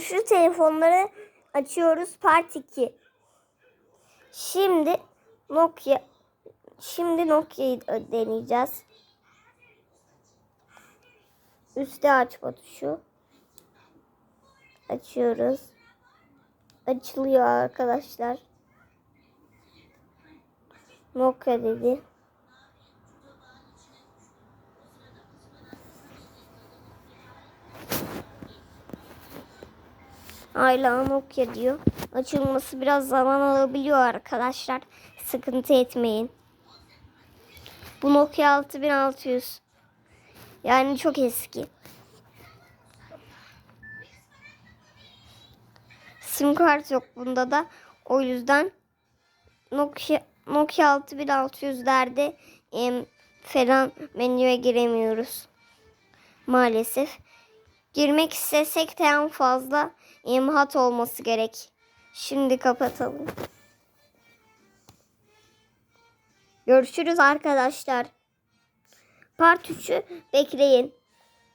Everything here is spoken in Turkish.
Şu telefonları açıyoruz part 2. Şimdi Nokia şimdi Nokia'yı deneyeceğiz. Üste açma tuşu. Açıyoruz. Açılıyor arkadaşlar. Nokia dedi. Hala Nokia diyor. Açılması biraz zaman alabiliyor arkadaşlar. Sıkıntı etmeyin. Bu Nokia 6600. Yani çok eski. Sim kart yok bunda da. O yüzden Nokia Nokia 6600'lerde em, falan menüye giremiyoruz. Maalesef. Girmek istesek de en fazla imhat olması gerek. Şimdi kapatalım. Görüşürüz arkadaşlar. Part 3'ü bekleyin.